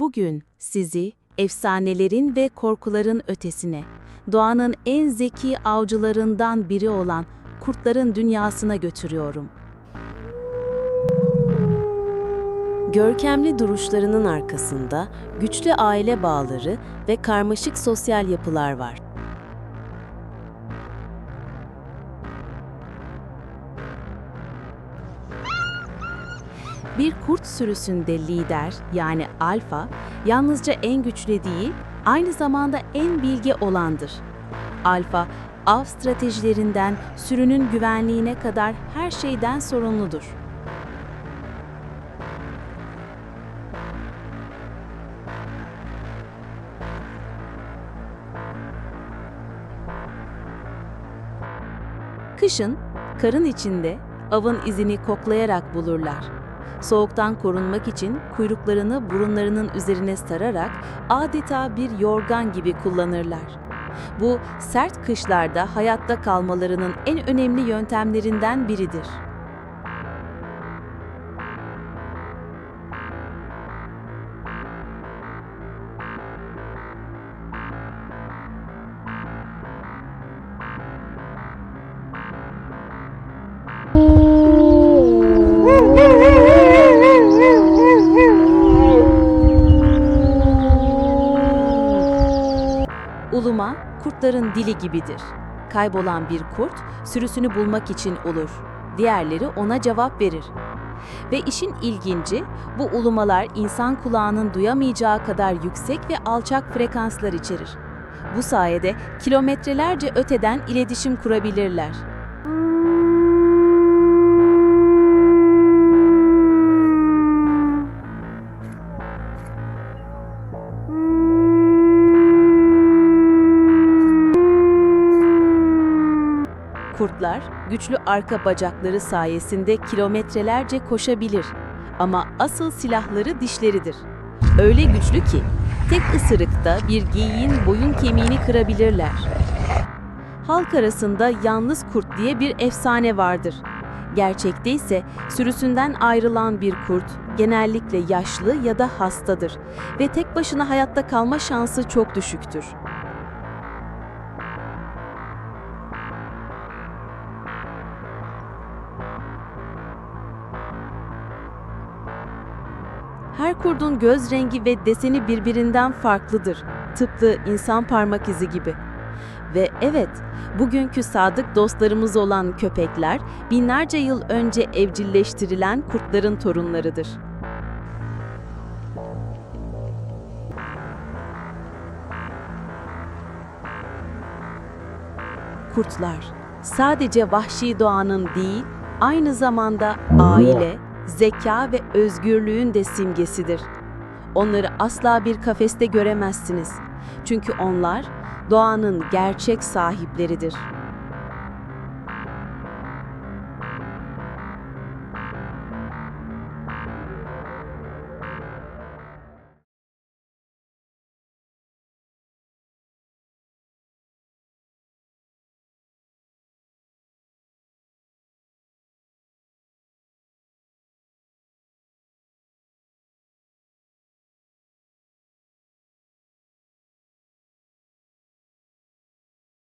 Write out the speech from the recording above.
Bugün sizi efsanelerin ve korkuların ötesine, doğanın en zeki avcılarından biri olan kurtların dünyasına götürüyorum. Görkemli duruşlarının arkasında güçlü aile bağları ve karmaşık sosyal yapılar var. Bir kurt sürüsünde lider yani alfa yalnızca en güçlü değil, aynı zamanda en bilge olandır. Alfa, av stratejilerinden sürünün güvenliğine kadar her şeyden sorumludur. Kışın, karın içinde avın izini koklayarak bulurlar. Soğuktan korunmak için kuyruklarını burunlarının üzerine sararak adeta bir yorgan gibi kullanırlar. Bu sert kışlarda hayatta kalmalarının en önemli yöntemlerinden biridir. Uluma, kurtların dili gibidir. Kaybolan bir kurt, sürüsünü bulmak için olur. Diğerleri ona cevap verir. Ve işin ilginci, bu ulumalar insan kulağının duyamayacağı kadar yüksek ve alçak frekanslar içerir. Bu sayede kilometrelerce öteden iletişim kurabilirler. Kurtlar, güçlü arka bacakları sayesinde kilometrelerce koşabilir. Ama asıl silahları dişleridir. Öyle güçlü ki, tek ısırıkta bir geyiğin boyun kemiğini kırabilirler. Halk arasında yalnız kurt diye bir efsane vardır. Gerçekte ise sürüsünden ayrılan bir kurt genellikle yaşlı ya da hastadır ve tek başına hayatta kalma şansı çok düşüktür. Her kurdun göz rengi ve deseni birbirinden farklıdır. Tıpkı insan parmak izi gibi. Ve evet, bugünkü sadık dostlarımız olan köpekler binlerce yıl önce evcilleştirilen kurtların torunlarıdır. Kurtlar sadece vahşi doğanın değil, aynı zamanda aile, zeka ve özgürlüğün de simgesidir. Onları asla bir kafeste göremezsiniz. Çünkü onlar doğanın gerçek sahipleridir.